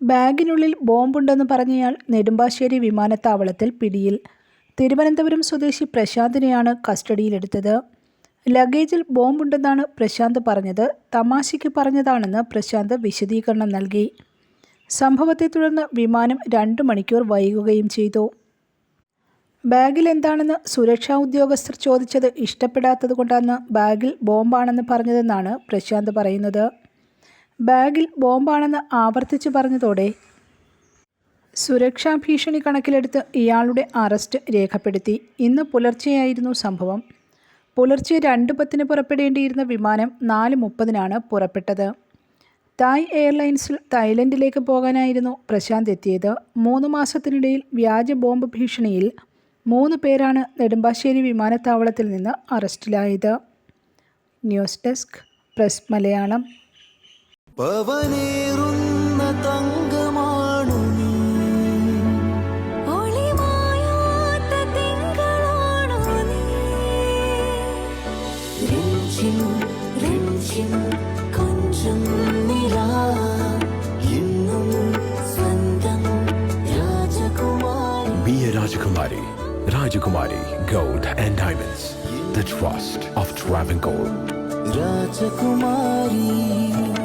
ബാഗിനുള്ളിൽ ബോംബുണ്ടെന്ന് പറഞ്ഞയാൾ നെടുമ്പാശ്ശേരി വിമാനത്താവളത്തിൽ പിടിയിൽ. തിരുവനന്തപുരം സ്വദേശി പ്രശാന്തിനെയാണ് കസ്റ്റഡിയിലെടുത്തത്. ലഗേജിൽ ബോംബുണ്ടെന്നാണ് പ്രശാന്ത് പറഞ്ഞത്. തമാശയ്ക്ക് പറഞ്ഞതാണെന്ന് പ്രശാന്ത് വിശദീകരണം നൽകി. സംഭവത്തെ തുടർന്ന് വിമാനം രണ്ട് മണിക്കൂർ വൈകുകയും ചെയ്തു. ബാഗിൽ എന്താണെന്ന് സുരക്ഷാ ഉദ്യോഗസ്ഥർ ചോദിച്ചത് ഇഷ്ടപ്പെടാത്തതുകൊണ്ടാണ് ബാഗിൽ ബോംബാണെന്ന് പറഞ്ഞതെന്നാണ് പ്രശാന്ത് പറയുന്നത്. ബാഗിൽ ബോംബാണെന്ന് ആവർത്തിച്ച് പറഞ്ഞതോടെ സുരക്ഷാ ഭീഷണി കണക്കിലെടുത്ത് ഇയാളുടെ അറസ്റ്റ് രേഖപ്പെടുത്തി. ഇന്ന് പുലർച്ചെയായിരുന്നു സംഭവം. പുലർച്ചെ രണ്ട് പത്തിന് പുറപ്പെടേണ്ടിയിരുന്ന വിമാനം നാല് മുപ്പതിനാണ് പുറപ്പെട്ടത്. തായ് എയർലൈൻസിൽ തായ്ലൻഡിലേക്ക് പോകാനായിരുന്നു പ്രശാന്ത് എത്തിയത്. മൂന്ന് മാസത്തിനിടയിൽ വ്യാജ ബോംബ് ഭീഷണിയിൽ മൂന്ന് പേരാണ് നെടുമ്പാശ്ശേരി വിമാനത്താവളത്തിൽ നിന്ന് അറസ്റ്റിലായത്. News desk press Malayalam. പവനേറുന്ന തങ്കമാണു. രഞ്ജിം, രഞ്ജിം, കൊഞ്ചും നിലാ. രാജകുമാരി Be a Rajakumari. Rajakumari Gold and Diamonds. The trust of Travancore. രാജകുമാരി